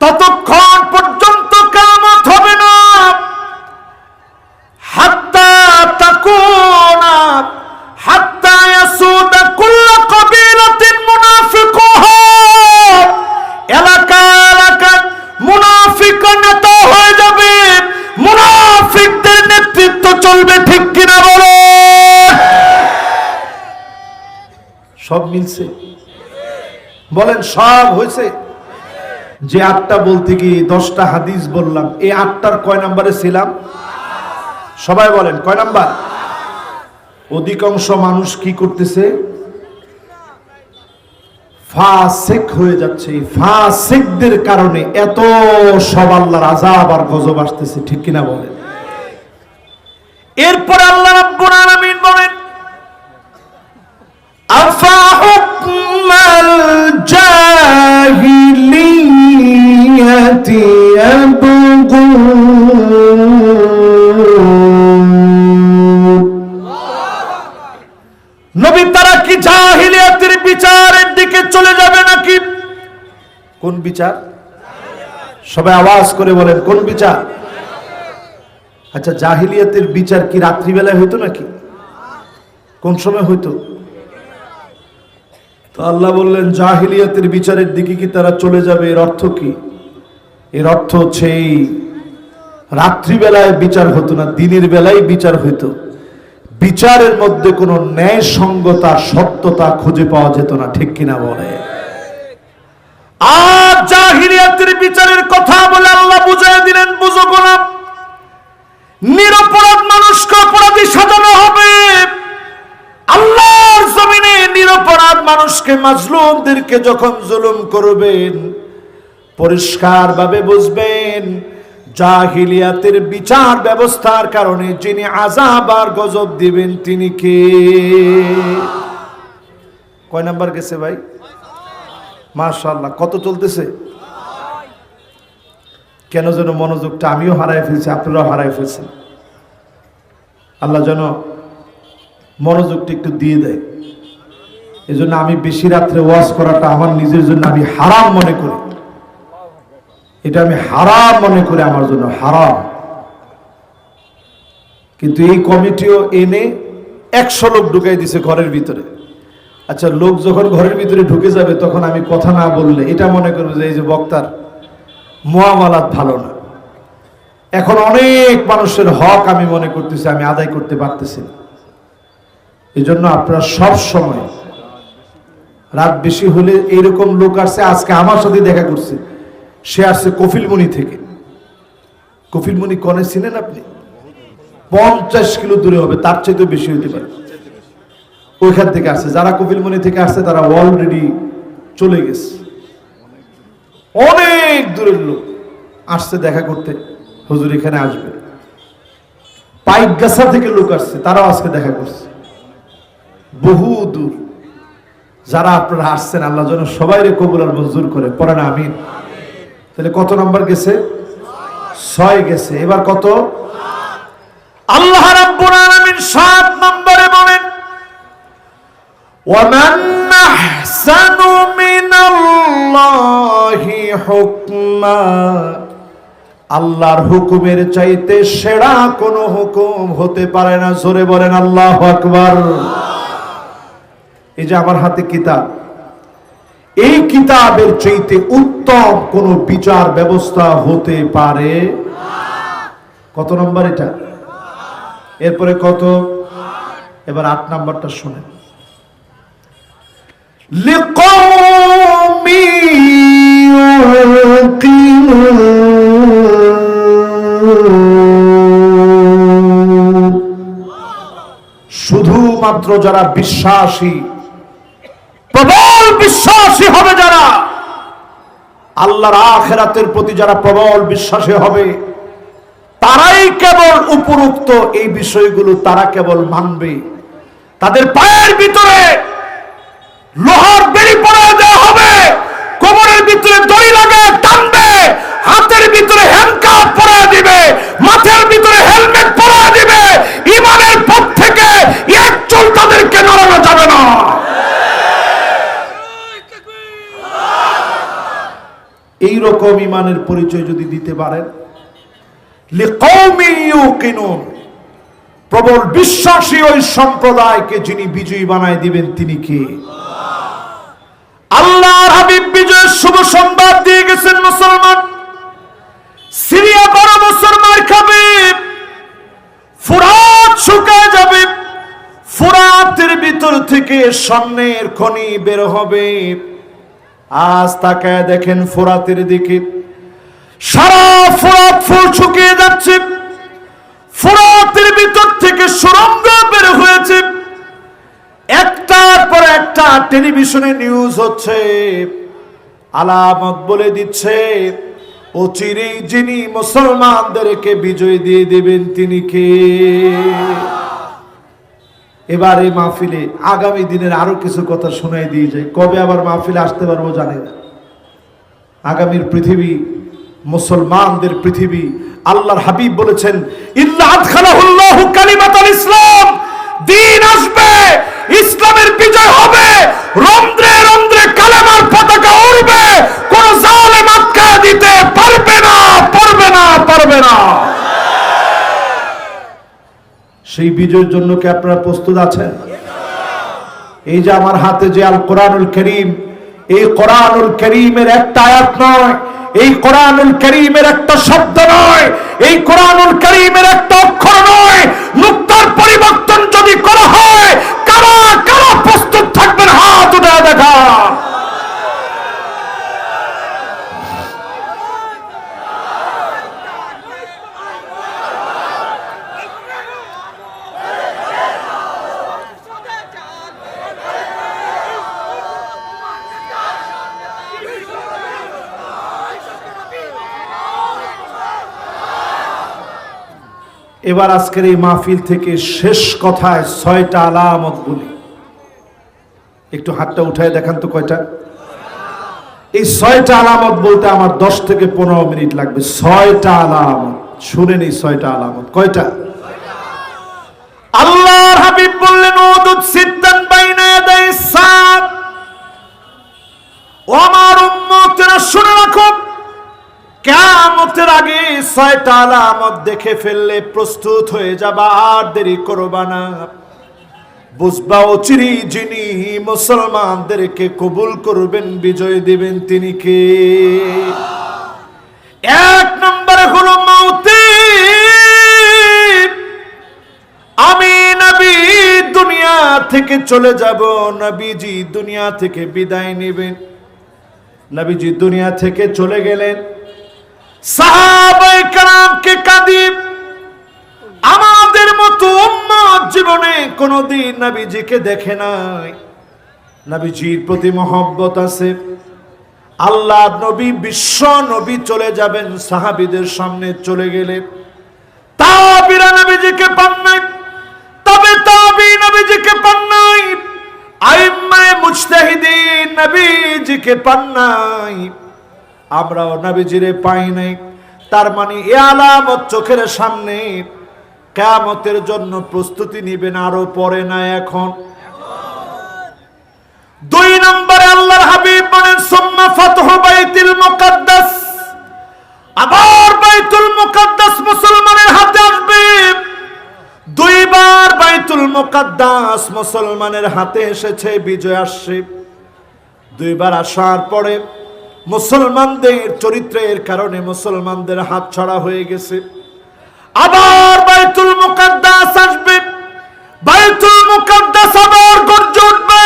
ততক্ষণ পর্যন্ত কিয়ামত হবে না। এলাকা এলাকা মুনাফিক নেতা হয়ে যাবে। মুনাফিকদের নেতৃত্ব চলবে ঠিক কিনা বলো? সব মিলছে। বলেন, সব হয়েছে। যে আটটা বলতে গিয়ে দশটা হাদিস বললাম, এই আটটার কয় নাম্বারে ছিলাম? সবাই বলেন, কয় নাম্বার? অধিকাংশ মানুষ কি করতেছে? ফাসেক হয়ে যাচ্ছে। ফাসেকদের কারণে এত সব আল্লাহর আজাব আর গজব আসতেছে, ঠিক কিনা বলেন? এরপর আল্লাহ রাব্বুল নবী, তারা কি জাহিলিয়াতের বিচারের দিকে চলে যাবে নাকি? কোন বিচার? সবাই আওয়াজ করে বলেন, কোন বিচার? আচ্ছা জাহিলিয়াতের বিচার কি রাত্রিবেলায় হইতো নাকি? কোন সময় হইতো? তো আল্লাহ বললেন, জাহিলিয়াতের বিচারের দিকে কি তারা চলে যাবে? এর অর্থ কি? এর অর্থ হচ্ছে এই, রাত্রিবেলায় বিচার হতো না, দিনের বেলায় বিচার হইতো। বিচারের মধ্যে কোনো ন্যায় সঙ্গতা সত্যতা খুঁজে পাওয়া যেত না, ঠিক কিনা বলে? আর জাহিলিয়াতের বিচারের কথা বলে আল্লাহ বুঝাই দিলেন, বুঝো না নিরপরাধ মানুষকে অপরাধী সাজানো হবে। আল্লাহর জমিনে নিরপরাধ মানুষকে মাজলুমদেরকে যখন জুলুম করবেন পরিষ্কার ভাবে বুঝবেন, জাহিলিয়াতের বিচার ব্যবস্থার কারণে যিনি আজাব আর গজব দিবেন তিনি কে? কয় নাম্বার গেছে ভাই? মাশাআল্লাহ, কত চলতেছে? কেন যেন মনোযোগটা আমিও হারাই ফেলছি, আপনারাও হারাই ফেলছেন। আল্লাহ যেন মনোযোগটা একটু দিয়ে দেয়। এই জন্য আমি বেশি রাত্রে ওয়াজ করাটা আমার নিজের জন্য আমি হারাম মনে করি। এটা আমি হারাম মনে করি আমার জন্য হারাম। কিন্তু এই কমিটিও এনে একশো লোক ঢুকাই দিছে ঘরের ভিতরে। আচ্ছা লোক যখন ঘরের ভিতরে ঢুকে যাবে, তখন আমি কথা না বললে, এটা মনে করবে যে, এই যে বক্তার, মোয়ামালাত ভালো না। এখন অনেক মানুষের হক আমি মনে করতেছি, আমি আদায় করতে পারতেছি না। এই জন্য আপনারা সব সময় রাত বেশি হলে এইরকম লোক আসছে, আজকে আমার সাথে দেখা করছে। সে আসছে কফিলমণি থেকে। কফিলমণি কনে ছিলেন আপনি? পঞ্চাশ কিলো দূরে হবে, তার চাইতেও বেশি হতে পারে। ওইখান থেকে আসছে। যারা কপিলমণি থেকে আসছে, তারা অলরেডি চলে গেছে। অনেক দূরের লোক আসছে দেখা করতে। হুজুর এখানে আসবে। পাইক গাছা থেকে লোক আসছে, তারাও আজকে দেখা করছে। বহু দূর। যারা আপনারা আসছেন, আল্লাহ যেন সবাই রে কবুল আর মঞ্জুর করে। পড়ে না আমিন। তাহলে কত নম্বর গেছে? ছয় গেছে। এবার কত? আল্লাহ রাব্বুল আলামিন সাত নম্বরে বলেন, ওয়ামান আহসানু মিনাল্লাহি হুকমা। আল্লাহর হুকুমের চাইতে সেরা কোনো হুকুম হতে পারে না। জোরে বলেন, আল্লাহ আকবার। এই যে আমার হাতে কিতাব এই কিতাবের চাইতে উত্তম কোন বিচার ব্যবস্থা হতে পারে? কত নম্বর এটা? এরপরে কত? এবার আট নম্বরটা শোনেন। শুধুমাত্র যারা বিশ্বাসী বিশ্বাসী হবে যারা, আল্লাহর আখেরাতের প্রতি যারা প্রবল বিশ্বাসী হবে, তারাই কেবল উপরুক্ত এই বিষয়গুলো তারা কেবল মানবে। তাদের পায়ের ভিতরে লোহার বেড়ি পড়া দেওয়া হবে কোমরের ভিতরে দড়ি লাগে টানবে হাতের ভিতরে হ্যান্ডকাপ পরা দিবে মাথার ভিতরে হেলমেট পরা দিবে ইমানের পথ থেকে এক চুল তাদেরকে নড়ানো যাবে না এই রকম ইমানের পরিচয় যদি দিতে পারেন। প্রবল বিশ্বাসী ওই সম্প্রদায়কে যিনি বিজয়ী বানায় দিবেন, তিনি কে? আল্লাহর হাবিব বিজয়ের শুভ সংবাদ দিয়ে গেছেন মুসলমান। সিরিয়া বারো বছর মার খাবে ফুরাত শুকায় যাবে ফুরাতের ভিতর থেকে স্বর্ণের খনি বের হবে। আজ তাকায় দেখেন ফুরাতের দিকে। সারা ফুরাত ফুল শুকিয়ে যাচ্ছে। ফুরাতের ভিতর থেকে সুরঙ্গ বের হয়েছে। একটার পর একটা টেলিভিশনে নিউজ হচ্ছে। আলামত বলে দিচ্ছে অচিরেই যিনি মুসলমানদেরকে বিজয় দিয়ে দেবেন তিনি কে? এবার এই মাহফিলে আগামী দিনের আরও কিছু কথা শোনাই দিয়ে যায় কবে আবার মাহফিলে আসতে পারব জানি না। আগামীর পৃথিবী, মুসলমানদের পৃথিবী, আল্লাহর হাবিব বলেছেন ইসলাম। দিন আসবে, ইসলামের বিজয় হবে, রন্ধ্রে রন্ধ্রে কালেমার পতাকা উড়বে, কোন জালেম আটকা দিতে পারবে না পারবে না পারবে না। সেই বিজয়ের জন্য কি আপনারা প্রস্তুত আছেন? এই যে আমার হাতে যে আল কোরআনুল করিম, এই কোরআনুল করিমের একটা আয়াত নয়, এই কোরআনুল করিমের একটা শব্দ নয়, এই কোরআনুল করিমের একটা অক্ষর নয়। মুক্তার পরিবর্তন যদি করা হয়, কারা কারা প্রস্তুত থাকবেন হাত উঠে দেখা এবার আজকের এই মাহফিল থেকে শেষ কথায় ছয়টা আলামত বলি। একটু হাতটা উঠায় দেখান তো কয়টা। এই ছয়টা আলামত বলতে আমার দশ থেকে পনেরো মিনিট লাগবে। ছয়টা আলামত শুনেন এই ছয়টা আলামত। কয়টা? আল্লাহর হাবিব বললেন ওদুদ সিদ্দান বাইনা ইয়াদাই সাত। ও আমার উম্মতেরা, শুনে রাখো কেমতের আগে ছয়টা আলামত দেখে ফেললে প্রস্তুত হয়ে যাবা, আর দেরি করবা না। বুঝবা অচিরি যিনি মুসলমানদেরকে কবুল করবেন, বিজয় দিবেন তিনি কে? এক নম্বরে হলো মাউতে আমি নবী দুনিয়া থেকে চলে যাব, নবীজি দুনিয়া থেকে বিদায় নেবেন। নবীজি দুনিয়া থেকে চলে গেলেন। আমাদের মতো জীবনে কোনোদিন নবীজিকে দেখে নাই। নবীজির প্রতি মহব্বত আছে। আল্লাহ নবী, বিশ্ব নবী চলে যাবেন, সাহাবিদের সামনে চলে গেলেন তাবিরা পান নাই। তবে নবীজিকে নবীজিকে নাই। আমরাও নবীজিরে পাই নাই। তার মানে এ আলামত চোখের সামনে কেয়ামতের জন্য প্রস্তুতি নিবেন আরও পরে না এখন। দুই নম্বরে আল্লাহর হাবিব বলেন, সুম্মা ফাতহু বাইতুল মুকাদ্দাস। আবার বাইতুল মুকাদ্দাস মুসলমানের হাতে আসবে। দুইবার বাইতুল মুকাদ্দাস মুসলমানের হাতে এসেছে, বিজয় আসছে। দুইবার আসার পরে মুসলমানদের চরিত্রের কারণে মুসলমানদের হাত ছড়া হয়ে গেছে। আবার বাইতুল মুকাদ্দাস আসবে। বাইতুল মুকাদ্দাস আবার গর্জে উঠবে।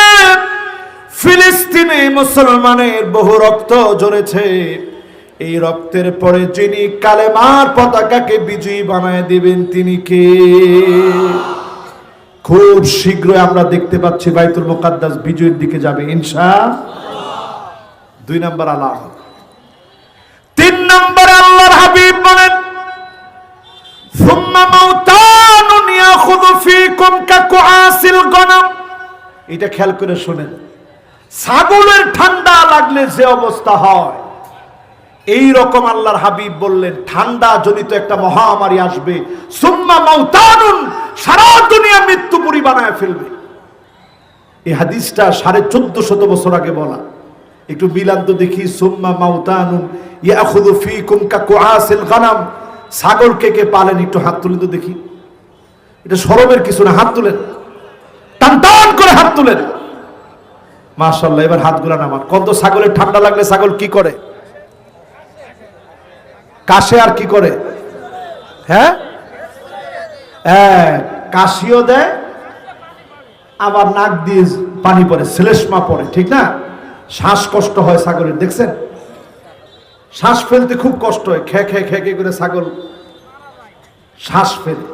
ফিলিস্তিনে মুসলমানের বহু রক্ত ঝরেছে। এই রক্তের পরে যিনি কালেমার পতাকাকে বিজয়ী বানায় দিবেন, তিনি কে? খুব শীঘ্রই আমরা দেখতে পাচ্ছি বাইতুল মুকাদ্দাস বিজয়ের দিকে যাবে, ইনশা দুই নম্বর আল্লাহ তিন নম্বর আল্লাহর হাবিব বলেন এটা খেয়াল করে শুনেন ছাগলের ঠান্ডা লাগলে যে অবস্থা হয় এই রকম আল্লাহর হাবিব বললেন ঠান্ডা জনিত একটা মহামারী আসবে সুম্মা মাউতানুন সারা দুনিয়া মৃত্যুপুরী বানায় ফেলবে। এই হাদিসটা সাড়ে চোদ্দ শত বছর আগে বলা। একটু মিলান তো দেখি, সুম্মা মাউতানুন ইয়াখুযু ফীকুম কাকুআসিল গানাম। ছাগল কে কে পালেন একটু হাত তুলেন তো দেখি। এটা শরমের কিছু না, হাত তুলেন। টান টান করে হাত তুলেন। মাশাআল্লাহ, এবার হাতগুলা নামান কত ছাগলের ঠান্ডা লাগলে ছাগল কি করে? কাশে আর কি করে? হ্যাঁ? হ্যাঁ কাশিও দেয়, আবার নাক দিয়ে পানি পড়ে, শ্লেষ্মা পড়ে, ঠিক না? শ্বাসকষ্ট হয় ছাগলের, দেখছেন? শ্বাস ফেলতে খুব কষ্ট হয়, খে খে খে খে করে ছাগল শ্বাস ফেলে।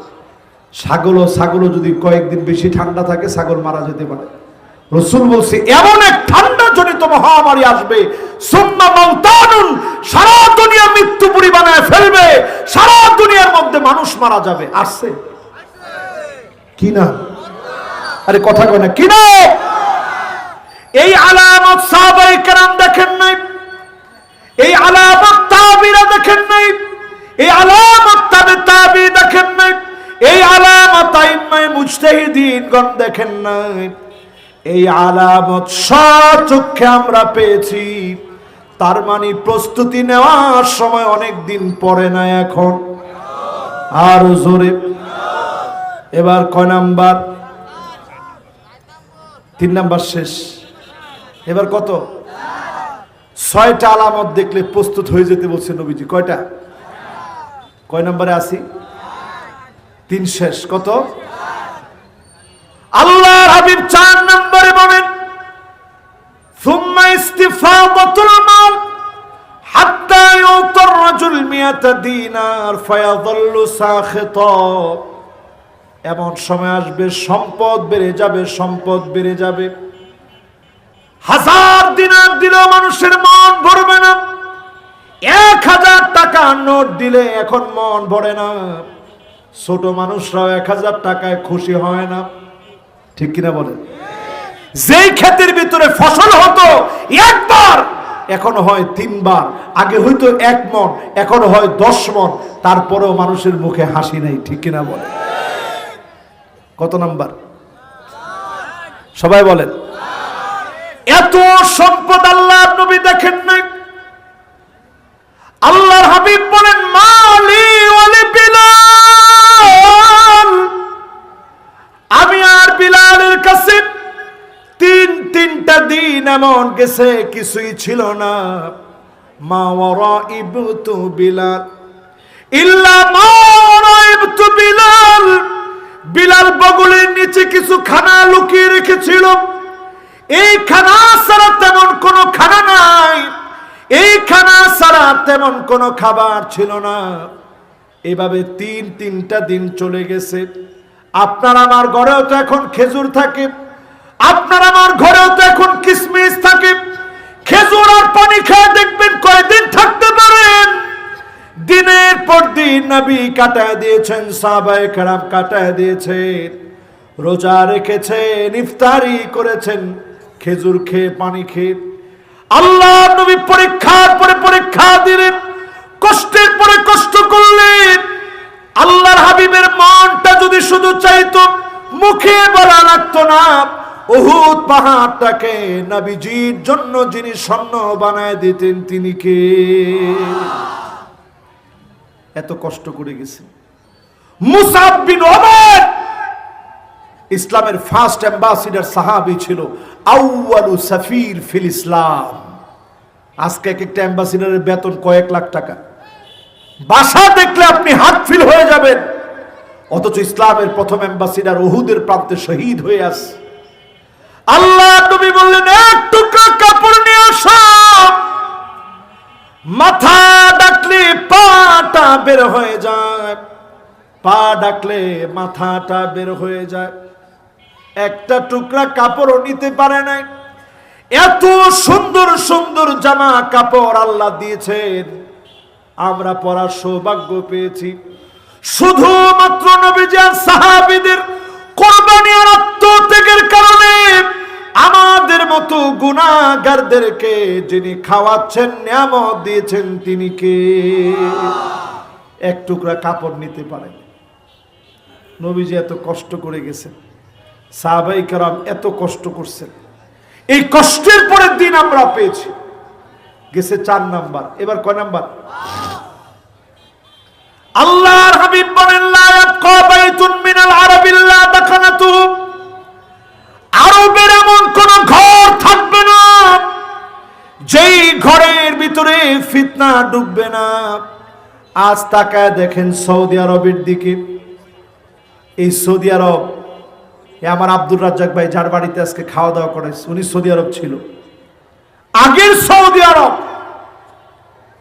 ছাগলও ছাগলও যদি কয়েকদিন বেশি ঠান্ডা থাকে, ছাগল মারা যেতে পারে। রসুল বলছে, এমন এক ঠান্ডা জনিত মহামারী আসবে সারা দুনিয়া মৃত্যু পরিমাণে ফেলবে, সারা দুনিয়ার মধ্যে মানুষ মারা যাবে। আসছে। কি না? আরে কথা কয় না, কি এই আলামত সাহাবায়ে কেরাম দেখেন নাই? এই আলামত তাবিরা দেখেন নাই? এই আলামত তাবে তাবি দেখেন নাই? এই আলামত আইম্মায়ে মুজতাহিদিনগণ দেখেন নাই? এই আলামত সচক্ষে আমরা পেয়েছি। তার মানে প্রস্তুতি নেওয়ার সময় অনেক দিন পরে না এখন। আর জোরে। এবার কয় নাম্বার? তিন নাম্বার শেষ। এবার কত? ছয়টা আলামত দেখলে প্রস্তুত হয়ে যেতে বলছে নবীজি। কয়টা? কয় নম্বরে আসি তিন শেষ। কত? আল্লাহ হাবিব চার নম্বরে বলেন এমন সময় আসবে, সম্পদ বেড়ে যাবে, সম্পদ বেড়ে যাবে। হাজার দিনার দিলেও মানুষের মন ভরবে না। এক হাজার টাকা নোট দিলে এখন মন ভরে না। ছোট মানুষরাও এক হাজার টাকায় খুশি হয় না। ঠিক কিনা বলে যেই ক্ষেতের ভিতরে ফসল হতো একবার, এখন হয় তিনবার। আগে হয়তো এক মন, এখন হয় দশ মন। তারপরেও মানুষের মুখে হাসি নেই, ঠিক কিনা বলে কত নাম্বার? সবাই বলেন। এত সম্পদ আল্লাহর নবী দেখেন নাই। আল্লাহর হাবিব বলেন, মালি আমি আর বিলালের কাছে তিন তিনটা দিন এমন গেছে, কিছুই ছিল না। মা বিলাল। ইল্লা মা বিলাল। বিলাল বগলের নিচে কিছু খানা লুকিয়ে রেখেছিল। এই খানা ছাড়া তেমন কোনো খানা নাই। এই খানা ছাড়া তেমন কোনো খাবার ছিল না। এভাবে তিন, তিনটা দিন চলে গেছে। আপনার আমার ঘরেও তো এখন খেজুর থাকে। আপনার আমার ঘরেও তো এখন কিসমিস থাকে। খেজুর আর পানি খেয়ে দেখবেন কয়দিন থাকতে পারেন। দিনের পর দিন নবী কাটায় দিয়েছেন, সাহাবায়ে কেরাম কাটায় দিয়েছেন। রোজা রেখেছেন, ইফতারি করেছেন। খেজুর খেয়ে, পানি খেয়ে। আল্লাহ নবী পরীক্ষার পরে পরীক্ষা দিলেন, কষ্টের পরে কষ্ট করলেন। আল্লাহর হাবিবের মনটা যদি শুধু চাইতো, মুখে বলা লাগতো না, উহুদ পাহাড়টাকে নবীজির জন্য যিনি স্বর্ণ বানায় দিতেন, তিনি কে? এত কষ্ট করে গেছেন। মুসাব বিন ওমর ইসলামের ফার্স্ট অ্যাম্বাসিডার সাহাবি ছিল আউয়ালু সাফির ফিল ইসলাম। আজকে এক একটা অ্যাম্বাসিডারের বেতন কয়েক লাখ টাকা। বাসা দেখলে আপনি হাত ফিল হয়ে যাবেন। অথচ ইসলামের প্রথম অ্যাম্বাসিডার ওহুদের প্রান্তে শহীদ হয়ে আস আল্লাহ তুমি বললেন, এক টুকরা কাপড় নিয়ে আসো। মাথা ডাকলে পাটা বের হয়ে যায়। পা ডাকলে মাথাটা বের হয়ে যায়। একটা টুকরা কাপড়ও নিতে পারে নাই। এত সুন্দর সুন্দর জামা কাপড় আল্লাহ দিয়েছেন। আমরা পড়ার সৌভাগ্য পেয়েছি। শুধুমাত্র নবীজান সাহাবিদের কোরবানি আর আত্মত্যাগের কারণে আমাদের মতো গুণাগারদেরকে যিনি খাওয়াচ্ছেন, নিয়ামত দিয়েছেন, তিনি কে? এক টুকরা কাপড় নিতে পারেন। নবীজি এত কষ্ট করে গেছেন। সাহাবাই কারাম এত কষ্ট করছেন। এই কষ্টের পরের দিন আমরা পেয়েছি। গেছে চার নাম্বার। এবার কয় নাম্বার? আল্লাহর হাবিব বলেন, লা ইয়াবকা বাইতুন মিনাল আরাবিল্লা দাখানাতু আরবের এমন কোন ঘর থাকবে না, যেই ঘরের ভিতরে ফিতনা ডুববে না। আজ তাকায় দেখেন সৌদি আরবের দিকে। এই সৌদি আরব এ আমার আব্দুর রাজ্জাক ভাই যার বাড়িতে আজকে খাওয়া দাওয়া করে উনি সৌদি আরব ছিল। আগের সৌদি আরব,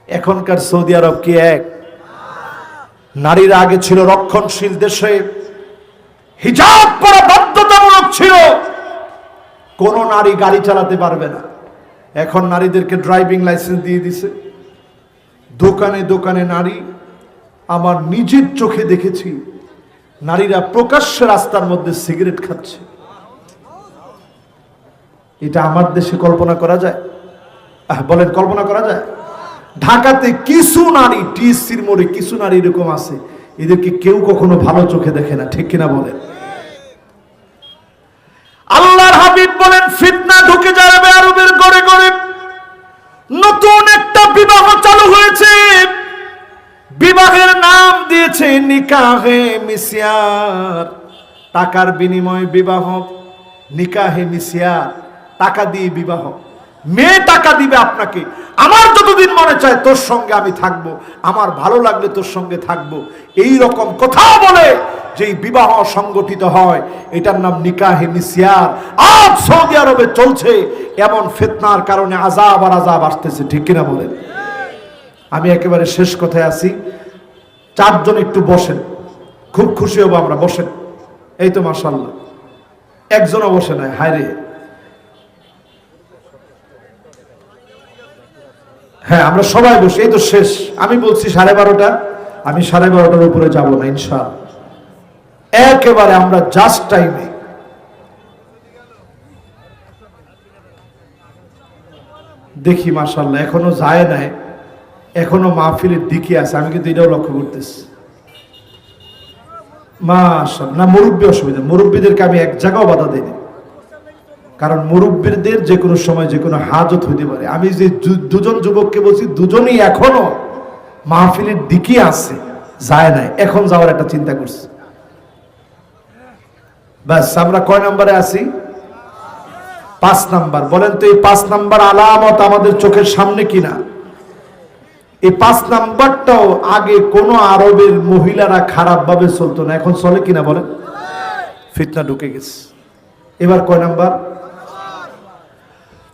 এখনকার সৌদি আরব কি এক? নারীরা আগে ছিল রক্ষণশীল দেশে, হিজাব পরা বাধ্যতামূলক ছিল। কোন নারী গাড়ি চালাতে পারবে না। এখন নারীদেরকে ড্রাইভিং লাইসেন্স দিয়ে দিছে। দোকানে দোকানে নারী, আমার নিজের চোখে দেখেছি নারীরা প্রকাশ্য রাস্তার মধ্যে সিগারেট খাচ্ছে। এটা আমার দেশে কল্পনা করা যায়? বলেন, কল্পনা করা যায়? ঢাকাতে কিছু নারী, টিএসসির মোড়ে কিছু নারী এরকম আছে, এদেরকে কেউ কখনো ভালো চোখে দেখে না, ঠিক কিনা বলেন? আল্লাহর হাবিব বলেন, ফিতনা ঢুকে যাবে আরবের গড়ে গড়ে। নতুন একটা বিবাহ চালু হয়েছে। বিবাহের নাম দিয়েছে নিকাহে মিসিয়ার। টাকার বিনিময়ে বিবাহ, নিকাহে মিসিয়ার। টাকা দিয়ে বিবাহ। মেয়ে টাকা দিবে আপনাকে। আমার যতদিন মনে চায় তোর সঙ্গে আমি থাকব। আমার ভালো লাগলে তোর সঙ্গে থাকব। এই রকম কথা বলে যেই বিবাহ সংগঠিত হয়। এটার নাম নিকাহে মিসিয়ার। আজ সৌদি আরবে চলছে এমন ফেতনার কারণে আজাব আর আজাব আসতেছে। ঠিক কিনা বলেন? আমি একেবারে শেষ কথায় আছি। চারজন একটু বসেন। খুব খুশি হব আমরা, বসেন। এই তো মাসাল্লাহ একজনও বসে নাই, হায় রে। হ্যাঁ আমরা সবাই বসে, এই তো শেষ। আমি বলছি সাড়ে বারোটা, আমি সাড়ে বারোটার উপরে যাব না ইনশাল একেবারে আমরা জাস্ট টাইমে দেখি মাসাল্লাহ এখনও যায় নাই। এখনও মাহফিলের দিকে আছে, আমি কিন্তু এটাও লক্ষ্য করতেছি। মাশাল্লাহ না, মুরব্বী অসুবিধা, মুরব্বীদেরকে আমি এক জায়গাও বাধা দিইনি। কারণ মুরব্বীদের যে কোনো সময় যে কোনো হাজত হইতে পারে। আমি যে দুজন যুবককে বলছি, দুজনই এখনও মাহফিলের দিকে আছে, যায় নাই। এখন যাওয়ার একটা চিন্তা করছি। ব্যাস, আমরা কয় নম্বরে আছি? পাঁচ নাম্বার। বলেন তো এই পাঁচ নাম্বার আলামত আমাদের চোখের সামনে কিনা? এই পাঁচ নাম্বারটাও আগে কোন আরবের মহিলারা খারাপ ভাবে চলতো না। এখন চলে কিনা বলেন ফিতনা ঢুকে গেছে। এবার কয় নাম্বার?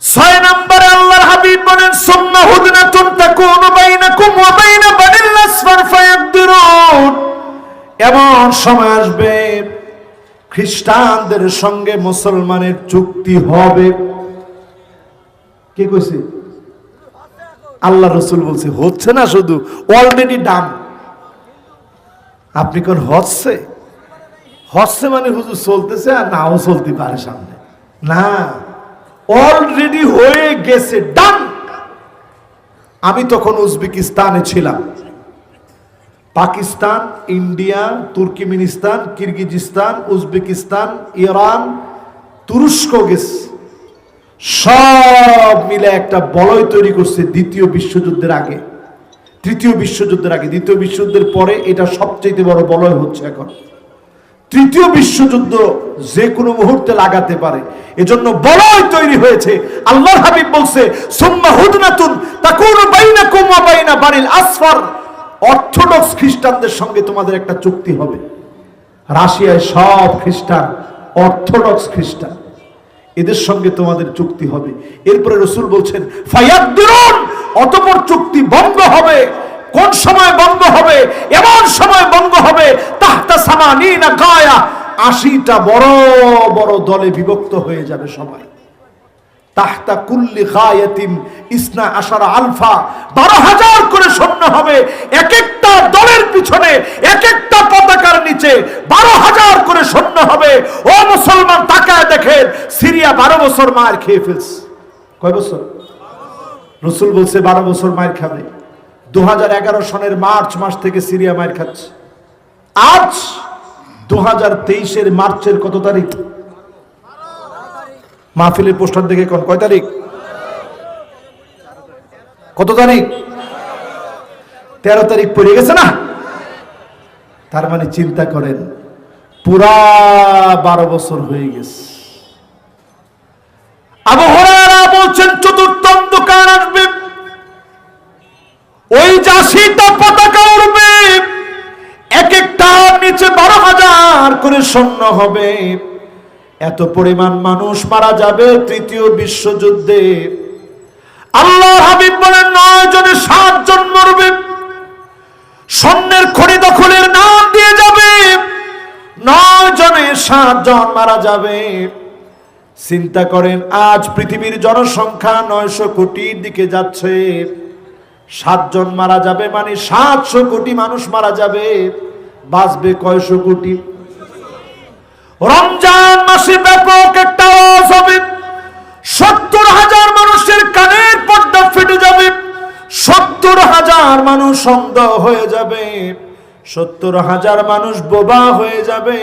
ছয় নম্বরে আল্লাহর হাবিব বলেন, সুম্মা হুদনাতুন তাকুনু বাইনাকুম ওয়া বাইনা বানিল আসফার ফায়াকদিরুন। এমন সময় আসবে, খ্রিস্টানদের সঙ্গে মুসলমানের চুক্তি হবে। কে কইছে? আল্লাহ রসুল বলছে, হচ্ছে না শুধু অলরেডি ডাম আপনি কোন হচ্ছে? হচ্ছে মানে হুজুর চলতেছে আর নাও চলতে পারে সামনে। না অলরেডি হয়ে গেছে ডান আমি তখন উজবেকিস্তানে ছিলাম। Pakistan, India, Turkmenistan, Kyrgyzstan, Uzbekistan, Iran, তুরস্ক গেছে। সব মিলে একটা বলয় তৈরি করছে দ্বিতীয় বিশ্বযুদ্ধের আগে। তৃতীয় বিশ্বযুদ্ধের আগে। দ্বিতীয় বিশ্বযুদ্ধের পরে এটা সবচেয়ে বড় বলয় হচ্ছে এখন। তৃতীয় বিশ্বযুদ্ধ যে কোনো মুহূর্তে লাগাতে পারে। এজন্য বলয় তৈরি হয়েছে। আল্লাহ হাবিব বলছে, সুম্মা হুদনাতুন তাকুনু বাইনাকুম ওয়া বাইনা বানিল আসফার। অর্থোডক্স খ্রিস্টানদের সঙ্গে তোমাদের একটা চুক্তি হবে। রাশিয়ায় সব খ্রিস্টান, অর্থোডক্স খ্রিস্টান। এদের সঙ্গে তোমাদের চুক্তি হবে। এরপরে রসুল বলছেন অতপর চুক্তি বন্ধ হবে। কোন সময় বন্ধ হবে? এমন সময় বন্ধ হবে, তাহতা সামা সামানিনা গায়া আশিটা বড় বড় দলে বিভক্ত হয়ে যাবে সবাই। তাহতা কুল্লি গায়াতিন ইসনা আশারা আলফা। বারো হাজার করে সৈন্য হবে এক একটা দলের পিছনে এক একটা পতাকার নিচে। বারো হাজার করে সৈন্য হবে। ও মুসলমান, তাকায় দেখেন, সিরিয়া বারো বছর মার খেয়ে ফেলছে। কয় বছর? রসুল বলছে, বারো বছর মায়ের খাবে। দু হাজার এগারো সনের মার্চ মাস থেকে সিরিয়া মায়ের খাচ্ছে। আজ দু হাজার মার্চের কত তারিখ? মাহফিলের পোস্টার দেখে কোন, কয় তারিখ? কত তারিখ? তেরো তারিখ পড়ে গেছে না? তার মানে চিন্তা করেন, পুরা বারো বছর হয়ে গেছে। আবু হুরায়রা বলছেন, চতুর্থ অন্ধকার আসবে। ওই জাসিটা পতাকা উড়বে। এক একটা নিচে বারো হাজার করে সৈন্য হবে। এত পরিমাণ মানুষ মারা যাবে তৃতীয় বিশ্বযুদ্ধে। আল্লাহ হাবিব বলেন, নয় জনে সাত জন মরবে। স্বর্ণের খনি দখলের নাম দিয়ে যাবে। নয় জনে সাত জন মারা যাবে। চিন্তা করেন, আজ পৃথিবীর জনসংখ্যা নয়শো কোটির দিকে যাচ্ছে। সাতজন মারা যাবে মানে সাতশো কোটি মানুষ মারা যাবে। বাঁচবে কয়শো কোটি? রমজান মাসে ব্যাপক একটা আওয়াজ হবে। সত্তর হাজার মানুষের কানের পর্দা ফেটে যাবে। সত্তর হাজার মানুষ অন্ধ হয়ে যাবে। সত্তর হাজার মানুষ বোবা হয়ে যাবে।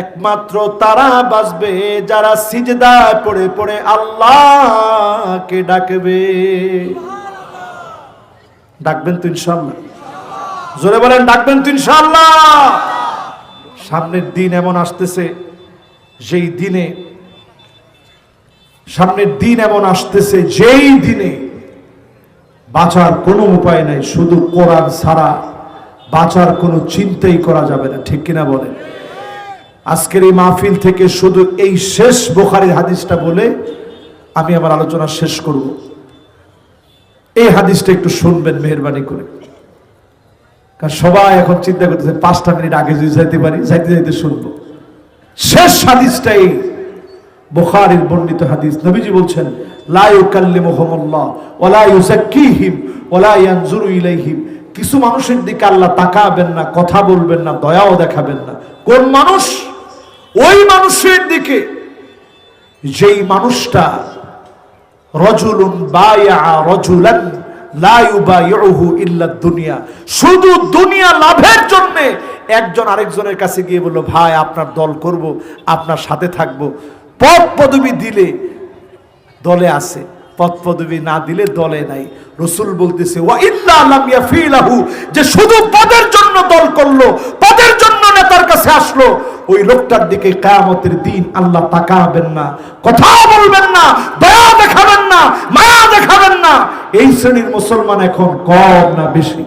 একমাত্র তারা বাঁচবে, যারা সিজদায় পড়ে পড়ে আল্লাহকে ডাকবে। ডাকবেন তো ইনশাল্লাহ জোরে বলেন, ডাকবেন তো ইনশাল্লাহ সামনের দিন এমন আসতেছে, যেই দিনে, সামনের দিন এমন আসতেছে, যেই দিনে বাঁচার কোনো উপায় নাই, শুধু কোরআন ছাড়া বাঁচার কোনো চিন্তাই করা যাবে না, ঠিক কিনা বলে আজকের এই মাহফিল থেকে শুধু এই শেষ বোখারির হাদিসটা বলে আমি আমার আলোচনা শেষ করব। এই হাদিসটা একটু শুনবেন, মেহরবানি করে। কারণ সবাই এখন চিন্তা করতেছে, পাঁচটা মিনিট আগে যদি যাইতে পারি, যাইতে যাইতে শুনব। শেষ হাদিসটাই বুখারীর বর্ণিত হাদিস। নবীজি বলছেন কিছু মানুষের দিকে আল্লাহ তাকাবেন না, কথা বলবেন না, দয়াও দেখাবেন না। কোন মানুষ? ওই মানুষের দিকে। যেই মানুষটা রজুলুন বায়া রজুলান শুধু দুনিয়া লাভের জন্য একজন আরেকজনের কাছে গিয়ে বলল, ভাই, আপনার দল করব, আপনার সাথে থাকব। পদ দিলে দলে আছে পদ না দিলে দলে নাই। রসুল বলতেছে যে শুধু পদের জন্য দল করল, পদের জন্য নেতার কাছে আসলো, ওই লোকটার দিকে কায়ামতের দিন আল্লাহ তাকাবেন না কথা বলবেন না, দয়া দেখাবেন না মায়া দেখাবেন না। এই শ্রেণির মুসলমান এখন কম না বেশি।